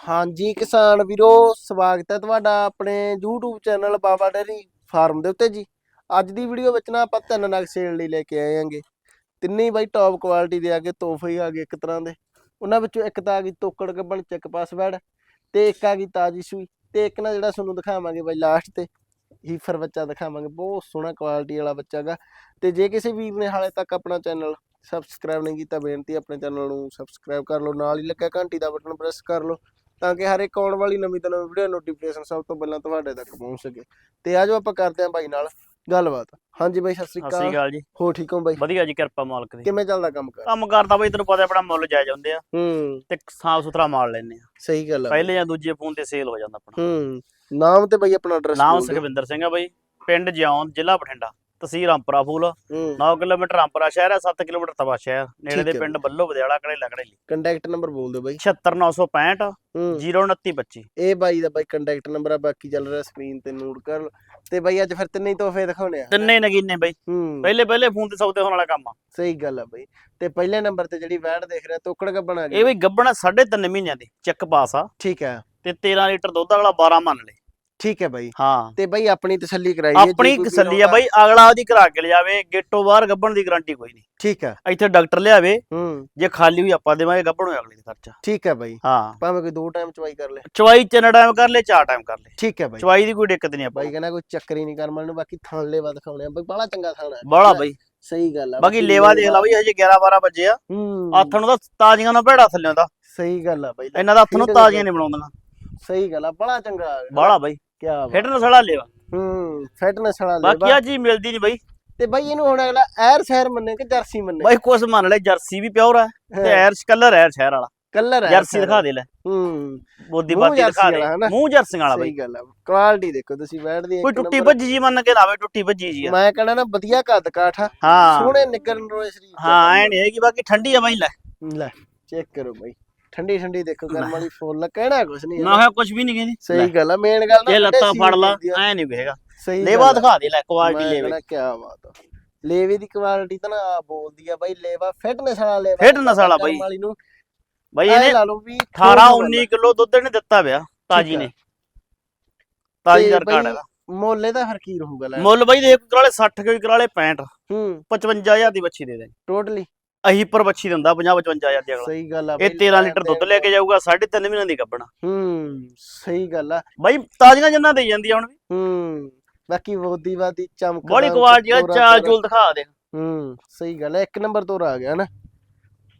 ਹਾਂਜੀ, ਕਿਸਾਨ ਵੀਰੋ, ਸਵਾਗਤ ਹੈ ਤੁਹਾਡਾ ਆਪਣੇ YouTube channel Baba dairy farm ਦੇ ਉੱਤੇ ਜੀ। ਅੱਜ ਦੀ ਵੀਡੀਓ ਵਿੱਚ ਨਾ ਆਪਾਂ ਤਿੰਨ ਨਗ ਸੇਲ ਲਈ ਲੈ ਕੇ ਆਏ ਆਂਗੇ। ਤਿੰਨੇ ਹੀ ਬਾਈ ਟੌਪ ਕੁਆਲਿਟੀ ਦੇ ਆ ਗਏ, ਤੋਹਫੇ ਆ ਗਏ ਇੱਕ ਤਰ੍ਹਾਂ ਦੇ। ਉਹਨਾਂ ਵਿੱਚੋਂ ਇੱਕ ਤਾਂ ਆ ਗਈ ਤੋਕੜ ਗੱਬਣ ਚੱਕ ਪਾਸਵਰਡ ਤੇ ਇੱਕ ਆ ਗਈ ਤਾਜੀ ਸੂਈ ਤੇ ਇੱਕ ਨਾ ਜਿਹੜਾ ਤੁਹਾਨੂੰ ਦਿਖਾਵਾਂਗੇ ਬਾਈ ਲਾਸਟ ਤੇ, ਹੀਫਰ ਬੱਚਾ ਦਿਖਾਵਾਂਗੇ। ਬਹੁਤ ਸੋਹਣਾ ਕੁਆਲਿਟੀ ਵਾਲਾ ਬੱਚਾ ਹੈਗਾ। ਤੇ ਜੇ ਕਿਸੇ ਵੀਰ ਨੇ ਹਾਲੇ ਤੱਕ ਆਪਣਾ ਚੈਨਲ ਸਬਸਕ੍ਰਾਈਬ ਨਹੀਂ ਕੀਤਾ, ਬੇਨਤੀ ਆਪਣੇ ਚੈਨਲ ਨੂੰ ਸਬਸਕ੍ਰਾਈਬ ਕਰ ਲਓ, ਨਾਲ ਹੀ ਲੱਗਾ ਘੰਟੀ ਦਾ ਬਟਨ ਪ੍ਰੈਸ ਕਰ ਲਓ। ਤਾਂ ਕਿ ਹਰ ਇੱਕ ਆਉਣ ਵਾਲੀ ਨਵੀਂ ਤੋਂ ਨਵੀਂ ਵੀਡੀਓ ਨੋਟੀਫਿਕੇਸ਼ਨ ਸਭ ਤੋਂ ਪਹਿਲਾਂ ਤੁਹਾਡੇ ਤੱਕ ਪਹੁੰਚ ਸਕੇ। ਤੇ ਆਜੋ ਆਪਾਂ ਕਰਦੇ ਆਂ ਬਾਈ ਨਾਲ ਗੱਲਬਾਤ। ਹਾਂਜੀ ਬਾਈ ਸਤਿ ਸ੍ਰੀ ਸਤਿ ਸ੍ਰੀ ਅਕਾਲ ਅਕਾਲ ਜੀ। ਹੋ ਠੀਕ ਹੋ ਬਾਈ? ਵਧੀਆ ਜੀ ਕਿਰਪਾ ਮਾਲਕ ਦੀ। ਕਿਵੇਂ ਚੱਲਦਾ ਕੰਮ ਕਰ? ਕੰਮ ਕਰਦਾ ਬਈ ਤੈਨੂੰ ਪਤਾ ਆਪਣਾ ਮੁੱਲ ਜਾਇਜ਼ ਹੁੰਦੇ ਆ। ਹੂੰ। ਤੇ ਸਾਫ਼ ਸੁਥਰਾ ਮਾਲ ਲੈਨੇ ਆ। ਸਹੀ ਗੱਲ ਆ ਪਹਿਲੇ ਜਾਂ ਦੂਜੇ ਫੋਨ ਤੇ ਸੇਲ ਹੋ ਜਾਂਦਾ ਆਪਣਾ। ਹੂੰ। ਨਾਮ ਤੇ ਬਾਈ ਆਪਣਾ ਐਡਰੈਸ ਨਾਮ ਸੁਖਵਿੰਦਰ ਸਿੰਘ ਆ ਬਈ ਪਿੰਡ ਜਿਉਂ ਜ਼ਿਲ੍ਹਾ ਬਠਿੰਡਾ। ਤਹਿਸੀਲ ਅੰਪਰਾ ਫੂਲ। ਹੂੰ। 9 ਕਿਲੋਮੀਟਰ ਅੰਪਰਾ ਸ਼ਹਿਰ ਹੈ 7 ਕਿਲੋਮੀਟਰ ਤਵਾ ਸ਼ਹਿਰ ਨੇੜੇ ਦੇ ਪਿੰਡ ਬੱਲੋ ਵਿਦਿਆਲਾ ਕੜੇ ਲਗੜੇ ਲਈ। ਕੰਟੈਕਟ ਨੰਬਰ ਬੋਲ ਦਿਓ ਬਾਈ। 76965 ਹੂੰ। 02925 ਇਹ ਬਾਈ ਦਾ ਬਾਈ ਕੰਟੈਕਟ ਨੰਬਰ ਆ ਬਾਕੀ ਚੱਲ ਰਿਹਾ ਸਕਰੀਨ ਤੇ ਨੋਟ ਕਰ ਤੇ ਬਾਈ ਅੱਜ ਫਿਰ ਤਿੰਨੇ ਹੀ ਤੋਹਫੇ ਦਿਖਾਉਣੇ ਆ। ਤਿੰਨੇ ਨਗੀਨੇ ਬਈ। ਪਹਿਲੇ ਪਹਿਲੇ ਫੋਨ ਤੇ ਸੌਦੇ ਹੋਣ ਵਾਲਾ ਕੰਮ ਆ। ਸਹੀ ਗੱਲ ਆ ਬਾਈ। ਤੇ ਪਹਿਲੇ ਨੰਬਰ ਤੇ ਜਿਹੜੀ ਵੈੜ ਦੇਖ ਰਿਹਾ ਤੋਕੜ ਗੱਬਣ ਆ ਗਈ ਇਹ ਬਈ ਗੱਬਣਾ 3.5 ਮਹੀਨਿਆਂ ਦੀ। ਚੱਕ ਪਾਸ ਆ। ਠੀਕ ਹੈ। ਤੇ 13 ਲੀਟਰ ਦੁੱਧ ਅਗਲਾ 12 ਮੰਨ ਲੈ ਠੀਕ ਹੈ ਬਾਈ। ਹਾਂ। ਤੇ ਬਾਈ ਆਪਣੀ ਤਸੱਲੀ ਕਰਾਈ ਹੈ, ਜੇ ਆਪਣੀ ਤਸੱਲੀ ਆ ਬਈ ਅਗਲਾ ਉਹਦੀ ਕਰਾ ਕੇ ਲਿਜਾਵੇ ਗੇਟੋਂ ਬਾਹਰ ਗੱਬਣ ਦੀ ਗਾਰੰਟੀ ਕੋਈ ਨਹੀਂ। ਠੀਕ ਹੈ। ਇੱਥੇ ਡਾਕਟਰ ਲਿਆਵੇ ਹੂੰ। ਜੇ ਖਾਲੀ ਹੋਈ ਆਪਾਂ ਦੇਵਾਂਗੇ ਗੱਬਣ ਹੋਏ ਅਗਲੇ ਦਾ ਖਰਚਾ। ਠੀਕ ਹੈ ਬਾਈ। ਹਾਂ। ਭਾਵੇਂ ਕੋਈ ਦੋ ਟਾਈਮ ਚਵਾਈ ਕਰ ਲੇ। ਚਵਾਈ ਤਿੰਨ ਟਾਈਮ ਕਰ ਲੈ ਚਾਰ ਟਾਈਮ ਕਰ ਲੈ। ਠੀਕ ਹੈ ਬਾਈ। ਚਵਾਈ ਦੀ ਕੋਈ ਦਿੱਕਤ ਨਹੀਂ ਆਪਾਂ ਬਾਈ ਕਹਿੰਦਾ ਕੋਈ ਚੱਕਰ ਹੀ ਨਹੀਂ ਕਰਮਲ ਨੂੰ ਬਾਕੀ ਥਣ ਲੇਵਾ ਦਿਖਾਉਣੇ ਆ। ਬਾਈ ਬੜਾ ਚੰਗਾ ਥਾਣਾ ਹੈ। ਬਾਲਾ ਬਈ। ਸਹੀ ਗੱਲ ਆ ਬਾਕੀ ਲੇਵਾ ਦੇਖ ਲਾ ਬਈ ਹਜੇ 11 12 ਵਜੇ ਆ। ਨੂੰ ਤਾਂ ਤਾਜ਼ੀਆਂ ਨੂੰ ਭੇੜਾ ਥੱਲਿਆਂ ਦਾ। ਸਹੀ ਗੱਲ ਆ ਬਾਈ। ਇਹਨਾਂ ਦਾ ਹੱਥ ਨੂੰ ਤਾਜ਼ੀਆਂ ਨਹੀਂ ਬਣਾਉਂਦੀਆਂ। ਸਹੀ ਗੱਲ ਆ ਬੜਾ ਚੰਗਾ ਬਾਲਾ ਬਈ। ਕੀ ਬਾਤ। ਫਿੱਟ ਨਸਲਾ ਲੇਵਾ। ਹੂੰ ਫਿਟਨੈਸ ਵਾਲਾ ਬਾਕੀ ਲੇਵਾ ਆ ਚੀਜ਼ ਮਿਲਦੀ ਨਹੀਂ ਬਈ। ਤੇ ਬਾਈ ਇਹਨੂੰ ਹੁਣ ਅਗਲਾ ਐਰ ਸ਼ਹਿਰ ਮੰਨੇ ਕਿ ਜਰਸੀ ਮੰਨੇ? ਬਾਈ ਕੁਛ ਮੰਨ ਲੈ ਜਰਸੀ ਵੀ ਪਿਓਰ ਆ ਤੇ ਐਰਸ਼ ਕਲਰ ਐਰ ਸ਼ਹਿਰ ਵਾਲਾ। ਕਲਰ ਹੈ ਜਰਸੀ ਦਿਖਾ ਦੇ ਲੈ। ਹੂੰ ਬੋਦੀ ਜਰਸੀ ਦਿਖਾ ਵਾਲਾ? ਦੇ ਮੂੰਹ ਜਰਸੀਆਂ ਵਾਲਾ ਬਈ। ਸਹੀ ਗੱਲ ਆ ਕੁਆਲਿਟੀ ਦੇਖੋ ਤੁਸੀਂ ਬੈਠਦੀ ਕੋਈ ਟੁੱਟੀ ਭੱਜੀ ਜੀ ਮੰਨ ਕੇ ਲਾਵੇ ਟੁੱਟੀ ਭੱਜੀ ਜੀ ਮੈਂ ਕਹਿੰਦਾ ਨਾ ਵਧੀਆ ਕੱਦ ਕਾਠ ਆ ਹਾਂ। ਸੋਹਣੇ ਨਿੱਗਰ ਨਰੋਏ ਸਰੀਰ ਹਾਂ ਐ ਨਹੀਂ ਹੈਗੀ ਬਾਕੀ ਠੰਡੀ ਆ ਬਾਈ ਲੈ। ਲੈ ਚੈੱਕ ਕਰੋ ਬਾਈ। ਠੰਡੀ ਠੰਡੀ ਦੇਖੋ ਗਰਮ ਵਾਲੀ ਫੁੱਲ ਕਹਿਣਾ ਕੁਛ ਨਹੀਂ ਨਾ ਹੋਇਆ ਕੁਝ ਵੀ ਨਹੀਂ ਕਹਿੰਦੀ। ਸਹੀ ਗੱਲ ਆ ਮੇਨ ਗੱਲ ਨਾ ਇਹ ਲੱਤਾਂ ਫੜ ਲਾ ਆ। ਐ ਨਹੀਂ ਵੇਖੇਗਾ ਸਹੀ ਲੇਵਾ ਆ। ਦਿਖਾ ਦੇ ਲੈ ਕੁਆਲਿਟੀ ਮੈਂ ਲੇਵੇ। ਕਿਆ ਬਾਤ ਆ। ਲੇਵੇ ਦੀ ਕੁਆਲਿਟੀ ਤਾਂ ਆਪ ਬੋਲਦੀ ਆ ਬਾਈ ਲੇਵਾ ਫਿਟਨੈਸ ਵਾਲਾ ਲੇਵਾ Fitness ਵਾਲਾ ਬਾਈ। ਵਾਲੀ ਨੂੰ। ਬਾਈ ਇਹਨੇ ਲਾ ਲਓ ਵੀ 18 19 ਕਿਲੋ ਦੁੱਧ ਇਹਨੇ ਦਿੱਤਾ ਪਿਆ ਤਾਜੀ ਆ। ਨੇ। ਤਾਜੀ ਦਾ ਰਿਕਾਰਡ ਹੈਗਾ। ਮੁੱਲ ਇਹਦਾ ਕੀ ਰਹੂਗਾ ਲੈ। ਮੁੱਲ ਬਾਈ ਦੇ ਕਰਾਲੇ 60 ਕੋਈ ਕਰਾਲੇ 65 ਹੂੰ। 55000 ਦੀ ਬੱਚੀ ਦੇ ਦੇ। ਟੋਟਲੀ ਅਹੀ ਪਰ ਬੱਚੀ ਦਿੰਦਾ 50 55000 ਦੀ ਅਗਲਾ। ਸਹੀ ਗੱਲ ਆ ਇਹ 13 ਲੀਟਰ ਦੁੱਧ ਲੈ ਕੇ ਜਾਊਗਾ 3.5 ਮਹੀਨਿਆਂ ਦੀ ਗੱਬਣਾ ਹੂੰ ਸਹੀ ਗੱਲ ਆ। ਬਾਈ ਤਾਜ਼ੀਆਂ ਜੰਨਾਂ ਦੇ ਜਾਂਦੀ ਹੁਣ ਵੀ। ਹੂੰ ਬਾਕੀ ਵੋਦੀ ਵਾਦੀ ਚਮਕ ਬੜੀ ਕੁਆਲਿਟੀ ਆ ਚਾਲ। ਚੂਲ ਦਿਖਾ ਦੇ। ਹੂੰ ਸਹੀ ਗੱਲ ਹੈ ਇੱਕ ਨੰਬਰ ਤੋਂ ਆ ਗਿਆ ਨਾ।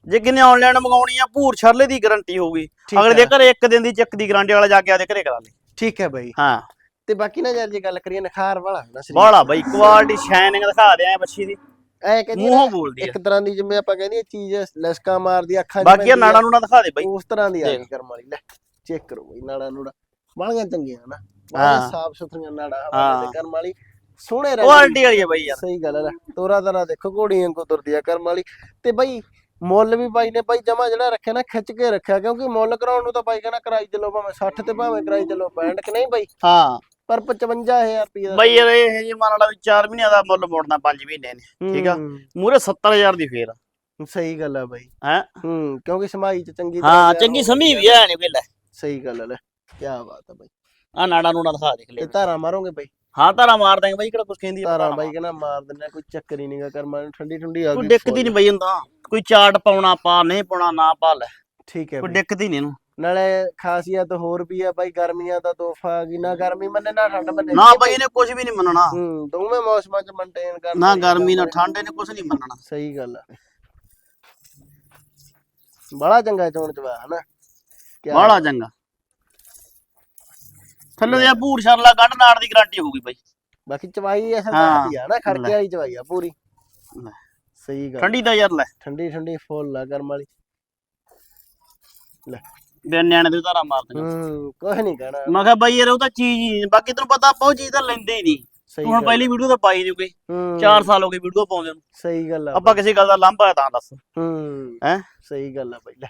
ਜੇ ਕਿਨੇ ਆਨਲਾਈਨ ਮੰਗਾਉਣੀ ਆ ਭੂਰ ਛਰਲੇ ਦੀ ਗਾਰੰਟੀ ਹੋਊਗੀ। ਅਗਲੇ ਦੇ ਘਰੇ ਇੱਕ ਦਿਨ ਦੀ ਚੱਕ ਦੀ ਗਾਰੰਟੀ ਵਾਲਾ ਜਾ ਕੇ ਆਦੇ ਘਰੇ ਕਰਾ ਲਈ ਠੀਕ ਹੈ ਬਾਈ। ਹਾਂ। ਤੇ ਬਾਕੀ ਨਾ ਯਾਰ ਜੇ ਗੱਲ ਕਰੀਏ ਨਖਾਰ ਵਾਲਾ ਨਾ ਸਰੀਰ। ਬਾਲਾ ਬਾਈ ਕੁਆਲਿਟੀ ਸ਼ਾਈਨਿੰਗ ਦਿਖਾ ਦੇ ਐ ਬੱਚੀ ਦੀ। ਐ ਕਹਿੰਦੀ ਮੂੰਹੋਂ ਬੋਲਦੀ ਆ। ਇੱਕ ਤਰ੍ਹਾਂ ਦੀ ਜਿਵੇਂ ਆਪਾਂ ਕਹਿੰਦੇ ਚੀਜ਼ ਲਸਕਾ ਮਾਰਦੀ ਅੱਖਾਂ 'ਚ ਬਾਕੀ ਇਹ ਪੈਂਦੀ ਆ, ਨਾੜਾ ਨੂੜਾ ਦਿਖਾ ਦੇ ਬਾਈ। ਉਸ ਤਰ੍ਹਾਂ ਦੀ ਆ। ਗਈ ਕਰਮ ਵਾਲੀ ਲੈ ਚੈੱਕ ਕਰੋ ਬਾਈ ਨਾੜਾ ਨੂੜਾ। ਬਾਲੀਆਂ ਚੰਗੀਆਂ ਨਾ ਹਾਂ। ਸਾਫ਼ ਸੁਥਰੀਆਂ ਨਾੜਾ ਹਾਂ। ਕਰਮ ਵਾਲੀ। ਸੋਹਣੇ ਰੰਗ ਕੁਆਲਿਟੀ ਵਾਲੀ ਆ ਬਾਈ ਯਾਰ। ਸਹੀ ਗੱਲ ਹੈ ਤੋਰਾ ਤਰਾ ਦੇਖੋ ਘੋੜੀਆਂ ਕੋ ਤੁਰਦੀ ਆ ਕਰਮ ਵਾਲੀ। ਤੇ ਬਾਈ ਮੁੱਲ ਵੀ ਬਾਈ ਨੇ ਬਾਈ ਜਮਾ ਜਿਹੜਾ ਰੱਖਿਆ ਨਾ ਖਿੱਚ ਕੇ ਰੱਖਿਆ ਕਿਉਂਕਿ ਮੁੱਲ ਕਰਾਉਣ ਨੂੰ ਤਾਂ ਬਾਈ ਕਹਿੰਦਾ ਕਰਾਈ ਚੱਲੋ ਭਾਵੇਂ 60 ਤੇ ਭਾਵੇਂ ਕਰਾਈ ਚੱਲੋ 65 ਕਿ ਨਹੀਂ ਬਾਈ? ਹਾਂ। ਪਰ 55000 ਰੁਪਏ ਦਾ ਬਾਈ ਯਾਰ ਇਹ ਜੀ ਮੰਨ ਲਾ ਵੀ 4 ਮਹੀਨਿਆਂ ਦਾ ਮੁੱਲ ਮੋੜਨਾ 5 ਮਹੀਨੇ ਨੇ ਠੀਕ ਆ? ਹੂੰ, ਮੂਰੇ 70000 ਦੀ ਫੇਰ। ਸਹੀ ਗੱਲ ਆ ਬਾਈ। ਹੈ? ਹੂੰ ਕਿਉਂਕਿ ਸਮਾਈ ਚ ਚੰਗੀ ਹਾਂ ਚੰਗੀ ਸਮੀ ਵੀ ਆ ਨਹੀਂ ਵੇਲੇ। ਸਹੀ ਗੱਲ ਹੈ ਲੈ ਕੀ ਬਾਤ ਹੈ ਬਾਈ। ਆ ਨਾੜਾ ਨੂੜਾ ਦਿਖਾ ਦੇਖ ਲੈ। ਤੇ ਧਾਰਾ ਮਾਰੋਗੇ ਬਾਈ? ਹਾਂ ਤਾਰਾ ਮਾਰ ਦਾਂਗੇ ਬਾਈ ਕਿਹੜਾ ਕੁਝ ਕਹਿੰਦੀ ਆ ਧਾਰਾ ਧਾਰਾਂ ਬਾਈ ਕਹਿੰਦਾ ਮਾਰ ਦਿੰਦਾ ਕੋਈ ਚੱਕਰ ਹੀ ਨਹੀਂਗਾ ਕਰਮਾਂ ਨੂੰ ਠੰਡੀ ਠੰਡੀ ਆ ਕੋਈ ਗਈ ਦਿੱਕਤ ਹੀ ਨਹੀਂ ਬਈ ਹੁੰਦਾ। ਕੋਈ ਚਾਟ ਪਾਉਣਾ ਪਾ ਨਹੀਂ ਪਾਉਣਾ ਨਾ ਪਾ ਲੈ। ਠੀਕ ਹੈ ਕੋਈ ਬਾਈ। ਦਿੱਕਤ ਹੀ ਨਹੀਂ ਇਹਨੂੰ। ਨਾਲੇ ਖਾਸੀਅਤ ਹੋਰ ਵੀ ਆ ਬਾਈ ਗਰਮੀਆਂ ਦਾ ਤੋਹਫਾ ਆ ਗਈ। ਨਾ ਗਰਮੀ ਮੰਨੇ ਨਾ ਠੰਡ ਮੰਨੇ। ਨਾ ਬਾਈ ਇਹਨੇ ਕੁਝ ਵੀ ਨਹੀਂ ਮੰਨਣਾ। ਹੂੰ ਦੋਵੇਂ ਮੌਸਮਾਂ ਚ ਮੇਨਟੇਨ ਕਰਨਾ ਨਾ ਗਰਮੀ ਨਾ ਠੰਡ ਇਹਨੇ ਕੁਝ ਨਹੀਂ ਮੰਨਣਾ। ਸਹੀ ਗੱਲ ਆ। ਬੜਾ ਚੰਗਾ ਚੋਣ ਚਵਾ ਹਨਾ? ਬਾਹਲਾ ਚੰਗਾ। ਥੱਲੇ ਦੇ ਭੂਰ ਸ਼ਰਲਾ ਕੱਢ ਨਾੜ ਦੀ ਗਾਰੰਟੀ ਹੋਊਗੀ ਬਾਈ। ਬਾਕੀ ਚਵਾਈ ਅਸਲ ਹੀ। ਆ ਨਾ ਖੜਕੇ ਲੈ। ਵਾਲੀ ਚਵਾਈ ਆ ਪੂਰੀ। ਲੈ। ਸਹੀ ਗੱਲ। ਠੰਡੀ ਦਾ ਯਾਰ ਲੈ। ਠੰਡੀ ਠੰਡੀ ਫੁੱਲ ਆ ਗਰਮ ਵਾਲੀ। ਬਿਨ ਨਿਆਣੇ ਦੇ ਧਾਰਾ ਮਾਰ ਦੇਣਾ ਹੂੰ ਕੁਝ ਨਹੀਂ ਕਹਿਣਾ। ਮੈਂ ਕਿਹਾ ਬਾਈ ਯਾਰ ਉਹ ਤਾਂ ਚੀਜ਼ ਹੀ ਬਾਕੀ ਤੈਨੂੰ ਪਤਾ ਆਪਾਂ ਉਹ ਚੀਜ਼ ਤਾਂ ਲੈਂਦੇ ਹੀ ਨਹੀਂ। ਸਹੀ ਤੂੰ ਹੁਣ ਪਹਿਲੀ ਵੀਡੀਓ ਤਾਂ ਪਾਈ ਨਹੀਂ ਕੋਈ। ਹੂੰ। 4 ਸਾਲ ਹੋ ਗਏ ਵੀਡੀਓ ਪਾਉਂਦੇ ਨੂੰ। ਸਹੀ ਗੱਲ ਆ ਆਪਾਂ ਕਿਸੇ ਗੱਲ ਦਾ ਲਾਂਭਾ ਹੈ ਤਾਂ ਦੱਸ। ਹੂੰ। ਹੈਂ? ਸਹੀ ਗੱਲ ਆ ਬਾਈ ਲੈ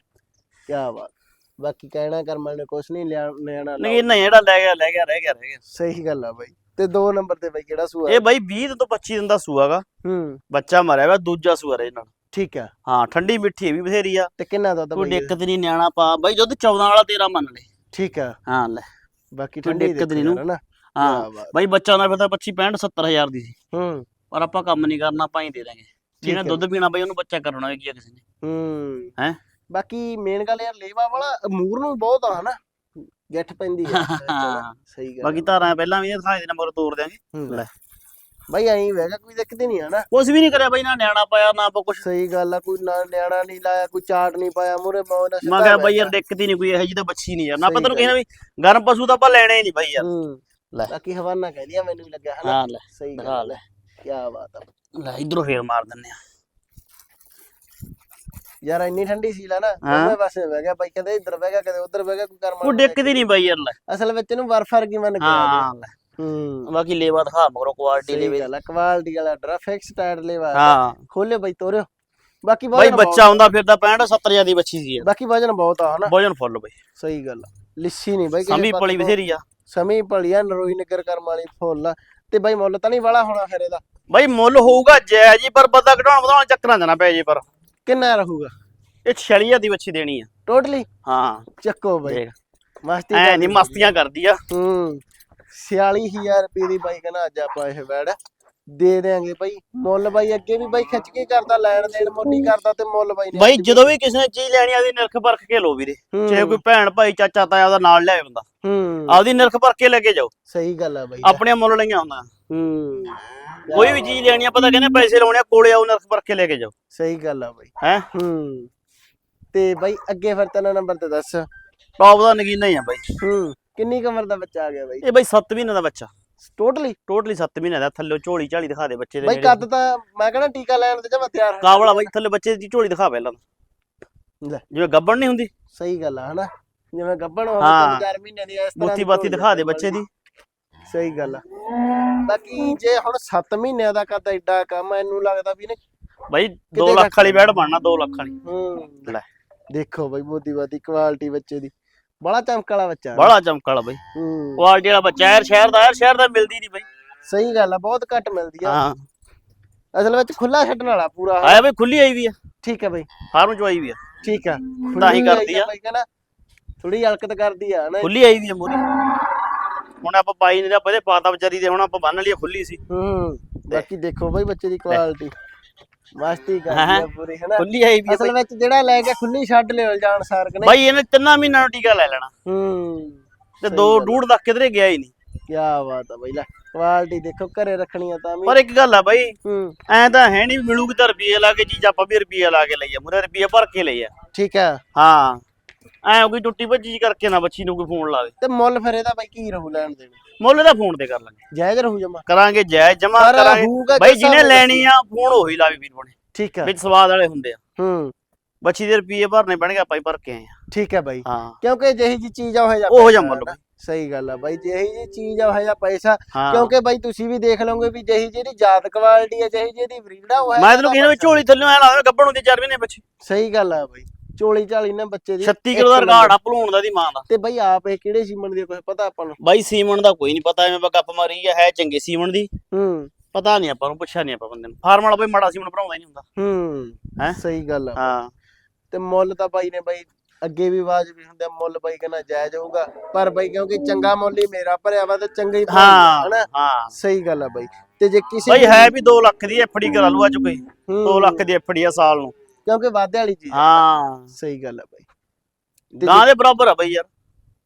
ਕੀ ਬਾਤ। ਬਾਕੀ ਕਹਿਣਾ ਕਰਮਲ ਨੇ ਕੁਝ ਨਹੀਂ ਨਿਆਣਾ ਨਹੀਂ ਨਹੀਂ ਜਿਹੜਾ ਲੈ ਗਿਆ ਲੈ ਗਿਆ ਰਹਿ ਗਿਆ ਰਹਿ ਗਿਆ। ਸਹੀ ਗੱਲ ਆ ਬਾਈ। ਤੇ ਦੋ ਨੰਬਰ ਤੇ ਬਾਈ ਕਿਹੜਾ ਸੂਆ? ਇਹ ਬਾਈ 20 ਤੋਂ 25 ਦਿਨ ਦਾ ਸੂਆਗਾ ਹੂੰ। ਬੱਚਾ ਮਰਿਆ ਵਾ ਦੂਜਾ ਸੂਆ ਰੇ ਨਾਲ। ਠੀਕ ਆ। ਹਾਂ ਠੰਡੀ ਮਿੱਠੀ ਇਹ ਵੀ ਬਥੇਰੀ ਆ। ਤੇ ਕਿੰਨਾ ਦੁੱਧ ਕੋਈ ਬਾਈ? ਦਿੱਕਤ ਨਹੀਂ ਨਿਆਣਾ ਪਾ। ਬਾਈ ਦੁੱਧ 14 ਵਾਲਾ ਤੇਰਾ ਮੰਨ ਲੈ। ਠੀਕ ਆ। ਹਾਂ ਲੈ। ਬਾਕੀ ਕੋਈ ਠੰਡੀ ਦਿੱਕਤ ਨੀ ਦੇਖੋ ਨੂੰ। ਹਾਂ। ਬਾਈ ਬੱਚਾ ਦਾ ਫਿਰ ਤਾਂ 25 65 70000 ਦੀ ਸੀ। ਹੂੰ। ਪਰ ਆਪਾਂ ਕੰਮ ਨਹੀਂ ਕਰਨਾ ਆਪਾਂ ਹੀ ਦੇ ਦਾਂਗੇ। ਜਿਹਨੇ ਹੈ। ਦੁੱਧ ਪੀਣਾ ਬਈ ਉਹਨੂੰ ਬੱਚਾ ਕਰਾਉਣਾ ਕੀ ਆ ਕਿਸੇ ਨੇ। ਹੂੰ। ਹੈਂ? ਬਾਕੀ ਮੇਨ ਗੱਲ ਯਾਰ ਲੇਵਾ ਵਾਲਾ ਮੂਰ ਨੂੰ ਬਹੁਤ ਆ ਹਨਾ। ਗਿੱਠ ਪੈਂਦੀ ਆ। ਹਾਂ। ਸਹੀ ਗੱਲ ਬਾਕੀ ਧਾਰਾਂ ਪਹਿਲਾਂ ਵੀ ਇਹ ਦਿਖਾਏ ਦੇ ਨੰਬਰ ਤੋੜ ਦਿਆਂਗੇ। ਹੂੰ। ਲੈ। ਬਾਈ ਐਂ ਵੈਗਾ ਕੋਈ ਦਿੱਕਤ ਹੀ ਨਹੀਂ ਹਨਾ ਕੁਝ ਵੀ ਨਹੀਂ ਕਰਿਆ ਬਾਈ ਨਾ ਨਿਆਣਾ ਪਾਇਆ ਨਾ ਆਪਾਂ ਕੁਝ ਸਹੀ ਗੱਲ ਆ ਕੋਈ ਨਾ ਨਿਆਣਾ ਨਹੀਂ ਲਾਇਆ ਕੋਈ ਚਾਟ ਨਹੀਂ ਪਾਇਆ ਮੂਰੇ ਮੌ ਨਾ ਮੈਂ ਕਿਹਾ ਬਾਈ ਯਾਰ ਦਿੱਕਤ ਹੀ ਨਹੀਂ ਕੋਈ ਇਹੋ ਜਿਹੀ ਤਾਂ ਬੱਚੀ ਨਹੀਂ ਯਾਰ। ਨਾ ਤੈਨੂੰ ਗੱਲ। ਕਹਿਣਾ ਵੀ ਗਰਮ ਪਸ਼ੂ ਤਾਂ ਆਪਾਂ ਲੈਣਾ ਹੀ ਨਹੀਂ ਬਾਈ ਯਾਰ। ਹੂੰ ਲੈ। ਬਾਕੀ ਹਵਾਨਾ ਕਹਿ ਦਿਆ ਮੈਨੂੰ ਵੀ ਲੱਗਿਆ ਹਨਾ। ਹਾਂ ਲੈ ਸਹੀ ਗੱਲ ਲੈ। ਕੀ ਬਾਤ ਆ। ਲੈ ਇਧਰੋਂ ਫੇਰ ਮਾਰ ਦਿੰਨੇ ਆ। ਯਾਰ ਇੰਨੀ ਠੰਡੀ ਸੀ ਲਾ ਨਾ ਹਾਂ। ਦੋਵੇਂ ਪਾਸੇ ਬਹਿ ਗਿਆ ਬਾਈ ਕਹਿੰਦੇ ਇੱਧਰ ਬਹਿ ਗਿਆ ਕਦੇ ਉੱਧਰ ਬਹਿ ਗਿਆ ਕੋਈ ਕਰਮਾ ਕੋਈ ਦਿੱਕਤ ਹੀ ਨਹੀਂ ਬਾਈ ਯਾਰ ਲੈ। ਅਸਲ ਵਿੱਚ ਇਹਨੂੰ ਬਰਫ ਵਰਗੀ ਮੰਨ ਕੇ ਆ ਹਾਂ ਲੈ। ਹੂੰ। ਬਾਕੀ ਲੇਵਾ ਦਿਖਾ ਮਗਰੋਂ ਕੁਆਲਿਟੀ ਸਹੀ ਲੇਵੇ ਗੱਲ ਆ ਕੁਆਲਿਟੀ ਵਾਲਾ ਡਰਾ ਫਿਕਸ ਟਾਇਰ ਲੈਵਾ ਹਾਂ। ਖੋਲੇ ਬਾਈ ਤੋਰਿਓ। ਬਾਕੀ ਬਾਈ ਵਜਨ ਬੱਚਾ ਆਉਂਦਾ ਫਿਰਦਾ 65 70000 ਦੀ ਬੱਚੀ ਸੀ ਬਾਕੀ ਵਜਨ ਬਹੁਤ ਆ ਹਨਾ? ਵਜਨ ਫੁੱਲ ਬਾਈ। ਸਹੀ ਗੱਲ ਆ। ਲਿੱਸੀ ਨਹੀਂ ਬਾਈ ਕਿਸੇ ਸੰਭੀ ਪਲੀ ਬਥੇਰੀ ਆ। ਸਮੀ ਪਲੀ ਆ ਨਰੋਈ ਨਗਰ ਕਰਮ ਵਾਲੀ ਫੁੱਲ ਆ। ਤੇ ਬਾਈ ਮੁੱਲ ਤਾਂ ਨਹੀਂ ਵਾਲਾ ਹੋਣਾ ਫਿਰ ਇਹਦਾ? ਬਾਈ ਮੁੱਲ ਹੋਊਗਾ ਜੈ ਜੀ ਪਰ ਬੰਦਾ ਘਟਾਉਣ ਵਧਾਉਣ ਚੱਕਰਾਂ ਦੇਣਾ ਪੈ ਜੇ ਪਰ। ਕਿੰਨਾ ਰਹੂਗਾ? ਇਹ 46000 ਦੀ ਬੱਚੀ ਦੇਣੀ ਆ। ਟੋਟਲੀ ਹਾਂ। ਚੱਕੋ ਬਾਈ। ਦੇਖ। ਮਸਤੀ ਐ ਨਹੀਂ ਮਸਤੀਆਂ ਕਰਦੀ ਆ। ਹੂੰ। 46000 ਰੁਪਏ ਦੀ ਬਾਈ ਕਹਿੰਦਾ ਅੱਜ ਆਪਾਂ ਇਹ ਬੈੜ ਦੇ ਦੇਾਂਗੇ ਬਾਈ। ਮੁੱਲ ਬਾਈ ਅੱਗੇ ਵੀ ਬਾਈ ਖਿੱਚ ਕੇ ਕਰਦਾ ਲੈਣ ਦੇਣ ਨਹੀਂ ਕਰਦਾ ਤੇ ਮੁੱਲ ਬਾਈ ਨੇ ਬਾਈ ਜਦੋਂ ਵੀ ਕਿਸੇ ਨੇ ਚੀਜ਼ ਲੈਣੀ ਆ ਦੀ ਨਿਰਖ ਪਰਖ ਕੇ ਲੋ ਵੀਰੇ। ਚਾਹੇ ਕੋਈ ਭੈਣ ਭਾਈ ਚਾਚਾ ਤਾਇਆ ਉਹਦਾ ਨਾਲ ਲਿਆਏ ਬੰਦਾ। ਹੂੰ। ਆਪਦੀ ਨਿਰਖ ਪਰਖ ਕੇ ਲੈ ਕੇ ਜਾਓ। ਸਹੀ ਗੱਲ ਆ ਬਾਈ। ਆਪਣੇ ਮੁੱਲ ਲਈਆਂ ਹੁੰਦਾ ਹੂੰ। ਕੋਈ ਵੀ ਚੀਜ਼ ਲੈਣੀ ਆ ਪਤਾ ਕਹਿੰਦੇ ਪੈਸੇ ਲਾਉਣੇ ਆ ਕੋਲੇ ਆਓ ਨਿਰਖ ਪਰਖ ਕੇ ਲੈ ਕੇ ਜਾਓ। ਸਹੀ ਗੱਲ ਆ ਬਾਈ। ਹੈ? ਹੂੰ। ਤੇ ਬਾਈ ਅੱਗੇ ਫਿਰ ਤੇਰਾ ਨੰਬਰ ਤੇ ਦੱਸ। ਟੌਪ ਦਾ ਨਗੀਨਾ ਹੀ ਆ ਬਾਈ। ਹੂੰ। ਕਿੰਨੀ ਕਮਰ ਦਾ ਬੱਚਾ ਆ ਗਿਆ ਬਾਈ? ਇਹ ਬਾਈ 7 ਮਹੀਨੇ ਦਾ ਬੱਚਾ। ਟੋਟਲੀ ਟੋਟਲੀ 7 ਮਹੀਨੇ ਦਾ ਥੱਲੇ ਝੋਲੀ ਝਾਲੀ ਦਿਖਾ ਦੇ ਬੱਚੇ ਦੇ ਬਾਈ। ਕੱਦ ਤਾਂ ਮੈਂ ਕਹਿੰਦਾ ਟੀਕਾ ਲੈਣ ਤੇ ਜਮਾ ਤਿਆਰ। ਕਾਬਲਾ ਬਾਈ ਥੱਲੇ ਬੱਚੇ ਦੀ ਝੋਲੀ ਦਿਖਾ ਪਹਿਲਾਂ ਲੈ। ਜਿਵੇਂ ਗੱਬਣ ਨਹੀਂ ਹੁੰਦੀ? ਸਹੀ ਗੱਲ ਆ ਹਨਾ? ਜਿਵੇਂ ਗੱਬਣ ਹੋਵੇ ਹਾਂ। ਤਿੰਨ ਚਾਰ ਮਹੀਨੇ ਦੀ ਇਸ ਤਰ੍ਹਾਂ ਦੀ ਬਾਤੀ ਦਿਖਾ ਦੇ ਬੱਚੇ ਦੀ। ਸਹੀ ਗੱਲ ਆ। ਬਾਕੀ ਜੇ ਹੁਣ 7 ਮਹੀਨਿਆਂ ਦਾ ਕੱਦ ਐਡਾ ਕੰਮ ਮੈਨੂੰ ਲੱਗਦਾ ਵੀ ਨੇ ਬਾਈ 2 ਕਿਤੇ ਲੱਖ ਵਾਲੀ ਬੈੜ ਬਣਨਾ 2 ਲੱਖ ਵਾਲੀ। ਹੂੰ। ਲੈ। ਦੇਖੋ ਬਾਈ ਬੁੱਤੀ ਬਾਤੀ ਕੁਆਲਿਟੀ ਬੱਚੇ ਦੀ। ਬੜਾ ਚਮਕ ਵਾਲਾ ਬੱਚਾ। ਬੜਾ ਚਮਕ ਵਾਲਾ ਬਾਈ। ਹੂੰ। ਕੁਆਲਿਟੀ ਵਾਲਾ ਬੱਚਾ ਯਾਰ ਸ਼ਹਿਰ ਦਾ ਯਾਰ ਸ਼ਹਿਰ ਦਾ ਮਿਲਦੀ ਨਹੀਂ ਬਾਈ। ਸਹੀ ਗੱਲ ਆ ਬਹੁਤ ਘੱਟ ਮਿਲਦੀ ਆ। ਹਾਂ। ਅਸਲ ਵਿੱਚ ਖੁੱਲਾ ਛੱਡਣ ਵਾਲਾ ਪੂਰਾ। ਆਇਆ ਬਾਈ ਖੁੱਲੀ ਆਈ ਵੀ ਆ। ਠੀਕ ਹੈ ਬਾਈ। ਫਾਰਮ ਚ ਆਈ ਵੀ ਆ। ਠੀਕ ਆ। ਤਾਂ ਹੀ ਕਰਦੀ ਆ। ਬਾਈ ਕਹਿੰਦਾ ਥੋੜੀ ਹਲਕਤ ਕਰਦੀ ਆ ਨਾ ਖੁੱਲੀ ਆਈ ਵੀ ਆ ਮੋਰੀ ਹੁਣ ਆਪਾਂ ਪਾਈ ਨਹੀਂ ਆਪਾਂ ਇਹਦੇ ਪਾਤਾ ਵਿਚਾਰੀ ਦੇ ਹੁਣ ਆਪਾਂ ਬੰਨ ਲਈ ਖੁੱਲੀ ਸੀ। ਹੂੰ। ਬਾਕੀ ਦੇਖੋ ਬਾਈ ਬੱਚੇ ਦੀ ਕੁਆਲਿਟੀ ਮਸਤੀ ਕਰਦੀ ਹਾਂ। ਆ ਪੂਰੀ ਹਨਾ? ਖੁੱਲੀ ਆਈ ਵੀ ਆ ਅਸਲ ਵਿੱਚ ਜਿਹੜਾ ਲੈ ਕੇ ਖੁੱਲੀ ਛੱਡ ਲਿਓ ਜਾਣ ਸਾਰਕ ਨੇ। ਬਾਈ ਇਹਨੇ ਤਿੰਨਾਂ ਮਹੀਨਿਆਂ ਨੂੰ ਟੀਕਾ ਲੈ ਲੈਣਾ। ਹੂੰ ਤੇ ਸਹੀ ਦੋ। ਡੂਢ ਤੱਕ ਕਿਧਰੇ ਗਿਆ ਹੀ ਨਹੀਂ। ਕੀ ਬਾਤ ਆ ਬਾਈ ਲੈ ਕੁਆਲਿਟੀ ਦੇਖੋ ਘਰੇ ਰੱਖਣੀ ਆ ਤਾਂ ਵੀ। ਪਰ ਇੱਕ ਗੱਲ ਆ ਬਾਈ ਐ ਤਾਂ ਹੈ ਨਹੀਂ ਮਿਲੂਗੀ ਤਾਂ ਰੁਪਏ ਲਾ ਕੇ ਚੀਜ਼ ਆਪਾਂ ਵੀ ਰੁਪਏ ਲਾ ਕੇ ਲਈ ਆ ਮੁਰੇ ਰੁਪਏ ਭਰ ਕੇ ਲਈ ਆ ਠੀਕ ਆ। ਹਾਂ। ਐ ਕੋਈ ਟੁੱਟੀ ਭੱਜੀ ਕਰਕੇ ਨਾ ਬੱਚੀ ਨੂੰ ਕੋਈ ਫੋਨ ਲਾਵੇ ਤੇ ਮੁੱਲ ਫਿਰ ਇਹਦਾ ਬਾਈ ਕੀ ਰਹੂ ਲੈਣ ਦੇਣ? ਮੁੱਲ ਦਾ ਫੋਨ ਤੇ ਕਰ ਲਾਂਗੇ। ਜਾਇਜ਼ ਰਹੂ ਜਮਾ? ਕਰਾਂਗੇ ਜੈ ਜਮਾ ਪਰ ਕਰਾਂਗੇ। ਹੋਊਗਾ ਬਾਈ ਜਿਹਨੇ ਲੈਣੀ ਆ ਫੋਨ ਉਹੀ ਲਾਵੇ ਵੀਰ ਬਣੇ। ਠੀਕ ਆ। ਵਿੱਚ ਸਵਾਦ ਵਾਲੇ ਹੁੰਦੇ ਆ। ਹੂੰ। ਬੱਚੀ ਦੇ ਰੁਪਏ ਭਰਨੇ ਪੈਣਗੇ ਆਪਾਂ ਹੀ ਭਰ ਕੇ ਆਏ ਆ। ਠੀਕ ਹੈ ਬਾਈ। ਹਾਂ। ਕਿਉਂਕਿ ਜਿਹੀ ਜੀ ਚੀਜ਼ ਆ ਉਹ ਜਿਹਾ ਉਹੋ ਜਿਹਾ ਮੁੱਲ ਹੈ। ਸਹੀ ਗੱਲ ਆ ਬਾਈ ਜਿਹੀ ਜੀ ਚੀਜ਼ ਆ ਉਹ ਜਿਹਾ ਪੈਸਾ। ਹਾਂ। ਕਿਉਂਕਿ ਬਾਈ ਤੁਸੀਂ ਵੀ ਦੇਖ ਲਓਗੇ ਵੀ ਜਿਹੀ ਜਿਹਦੀ ਜਾਤ ਕੁਆਲਿਟੀ ਹੈ ਜਿਹੀ ਜਿਹਦੀ ਬਰੀਡ ਆ ਉਹ ਹੈ ਮੈਂ ਤੈਨੂੰ ਕਹਿੰਦਾ ਵੀ ਝੋਲੀ ਥੱਲੇ ਐ ਲਾਵੇ ਗੱਬਣ ਹੁੰਦੀ 4 ਮਹੀਨੇ ਬੱਚੇ। ਸਹੀ ਗੱਲ ਆ ਬਾਈ। ਚੋਲੀ ਚਾਲੀ ਨਾ ਬੱਚੇ ਦੀ। 36 ਕਿਲੋ ਦਾ ਰਿਕਾਰਡ ਆ ਭਲੂਣ ਦਾ ਦੀ ਮਾਂ ਦਾ। ਤੇ ਬਾਈ ਆਪ ਇਹ ਕਿਹੜੇ ਸੀਮਨ ਦੀ ਕੁਛ ਪਤਾ ਆਪਾਂ ਨੂੰ? ਬਾਈ ਸੀਮਨ ਦਾ ਕੋਈ ਨਹੀਂ ਪਤਾ ਐਵੇਂ ਗੱਪ ਮਾਰੀ ਆ ਹੈ ਚੰਗੇ ਸੀਮਨ ਦੀ। ਹੂੰ। ਪਤਾ ਨਹੀਂ ਆਪਾਂ ਨੂੰ ਪੁੱਛਿਆ ਨਹੀਂ ਆਪਾਂ ਬੰਦੇ ਨੂੰ। ਫਾਰਮ ਵਾਲਾ ਬਈ ਮਾੜਾ ਸੀਮਨ ਭਰਾਉਂਦਾ ਹੀ ਨਹੀਂ ਹੁੰਦਾ। ਹੂੰ ਹੈਂ? ਸਹੀ ਗੱਲ ਆ। ਹਾਂ। ਤੇ ਮੁੱਲ ਤਾਂ ਬਾਈ ਨੇ ਬਾਈ ਅੱਗੇ ਵੀ ਵਾਜਬੀ ਹੁੰਦੇ ਆ, ਮੁੱਲ ਬਾਈ ਕਹਿੰਦਾ ਜਾਇਜ਼ ਹੋਊਗਾ। ਪਰ ਬਾਈ ਕਿਉਂਕਿ ਚੰਗਾ ਮੁੱਲ ਹੀ ਮੇਰਾ ਭਰਿਆ ਵਾ ਤੇ ਚੰਗਾ ਹੀ ਹਾਂ ਹਨਾ? ਹਾਂ। ਸਹੀ ਗੱਲ ਆ ਬਾਈ। ਤੇ ਜੇ ਕਿਸੇ ਬਾਈ ਹੈ ਵੀ 2 ਲੱਖ ਦੀ ਐਫਡੀ ਕਰਾ ਲੂ ਅੱਜ ਕੋਈ। ਹੂੰ, 2 ਲੱਖ ਦੀ ਐਫਡੀ ਆ ਸਾਲ ਨੂੰ। ਕਿਉਂਕਿ ਵਾਧੇ ਵਾਲੀ ਚੀਜ਼ ਆ। ਹਾਂ। ਸਹੀ ਗੱਲ ਆ ਬਾਈ। ਤੇ ਗਾਂ ਦੇ ਬਰਾਬਰ ਆ ਬਾਈ ਯਾਰ।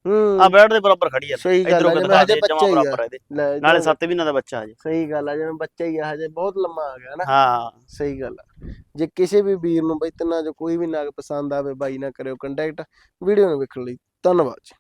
ਹੂੰ। ਆ ਬੈਠ ਦੇ ਬਰਾਬਰ ਖੜੀ ਸਹੀ ਗੱਲ ਇਧਰੋਂ ਆ, ਜਿਵੇਂ ਦਿਖਾ ਹਜੇ ਦੇ ਬੱਚਾ ਜਮਾ ਹੀ ਆ। ਬਰਾਬਰ ਆ ਇਹਦੇ। ਲੈ ਨਾਲੇ ਜਿਵੇਂ- 7 ਮਹੀਨਿਆਂ ਦਾ ਬੱਚਾ ਹਜੇ। ਸਹੀ ਗੱਲ ਆ ਜਿਵੇਂ ਬੱਚਾ ਹੀ ਆ ਹਜੇ ਬਹੁਤ ਲੰਮਾ ਆ ਗਿਆ ਨਾ ਹਾਂ। ਸਹੀ ਗੱਲ ਆ। ਜੇ ਕਿਸੇ ਵੀ ਵੀਰ ਨੂੰ ਬਈ ਤਿੰਨਾਂ ਚੋਂ ਕੋਈ ਵੀ ਨਾਗ ਪਸੰਦ ਆਵੇ ਬਾਈ ਨਾਲ ਕਰਿਓ ਕੰਟੈਕਟ ਵੀਡੀਓ ਨੂੰ ਵੇਖਣ ਲਈ ਧੰਨਵਾਦ ਜੀ।